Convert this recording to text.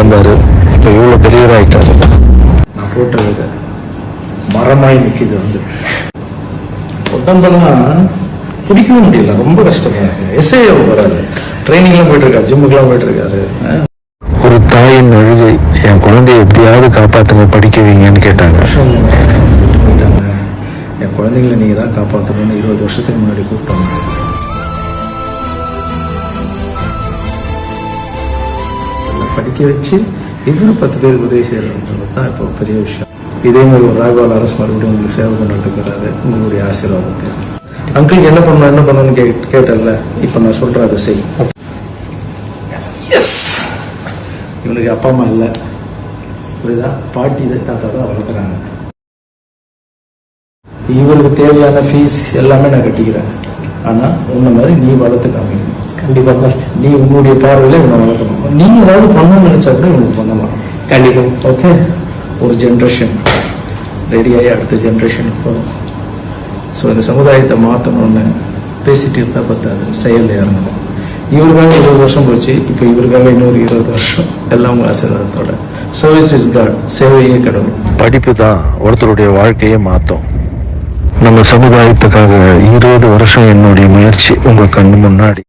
வந்தாரு. இப்போ இவ்வளோ பெரியவராயிட்டாரு. நான் போட்ட விதை மரமாய் நிற்கிது வந்து. உடம்பெல்லாம் பிடிக்கவும் முடியல ரொம்ப கஷ்டமா. இருக்கு எஸ்ஐ வராது ட்ரைனிங்லாம் போயிட்டு இருக்காரு ஜிம்முக்குலாம் போயிட்டு இருக்காரு ஒரு தாயின் அழுகை என் குழந்தைய எப்படியாவது காப்பாத்துங்க படிக்க வைங்கன்னு கேட்டாங்க என் குழந்தைங்களை நீங்க தான் காப்பாற்றணும்னு இருபது வருஷத்துக்கு முன்னாடி கூப்பிட்டாங்க. படிக்க வச்சு இன்னும் பத்து பேருக்கு உதவி செய்யறதுன்றது தான் இப்போ பெரிய விஷயம். இதே மாதிரி ஒரு ராகவால் அரசு மறுபடியும் உங்களுக்கு சேவை பண்ணுறதுக்கு வராது. உங்களுடைய ஆசீர்வாதத்தை அங்கிளுக்கு என்ன பண்ணணும் என்ன பண்ணணும்னு கே கேட்டல இப்போ நான் சொல்கிறேன் அதை செய். எஸ் இவனுக்கு அப்பா அம்மா இல்லை. புரியுதா? பாட்டி இதை தாத்தா தான் வளர்க்குறாங்க. இவருக்கு தேவையான ஃபீஸ் எல்லாமே நான் கட்டிக்கிறேன். ஆனா உன்ன மாதிரி நீ வளர்த்து காமிக்கணும் கண்டிப்பா நீ உன்னுடைய பார்வையில இவனை வளர்க்கணும். நீ ஏதாவது பண்ணணும்னு நினைச்சா கூட இவனுக்கு பண்ணலாம் கண்டிப்பா. ஓகே ஒரு ஜென்ரேஷன் ரெடியாகி அடுத்த ஜென்ரேஷனுக்கு போகும் ஸோ இந்த சமுதாயத்தை மாற்றணும்னு பேசிட்டு இருந்தா பத்தாது. செயல் இறங்கணும். இவருக்காக இருபது வருஷம் போச்சு. இப்போ இவருக்காக இன்னொரு இருபது வருஷம். எல்லாம் ஆசீர்வாதத்தோட. சர்வீஸ் இஸ் காட் சேவையே கடவுள். படிப்பு தான் ஒருத்தருடைய வாழ்க்கையை மாற்றும் நம்ம சமுதாயத்துக்காக இருபது வருஷம் என்னுடைய முயற்சி உங்க கண்ணு முன்னாடி.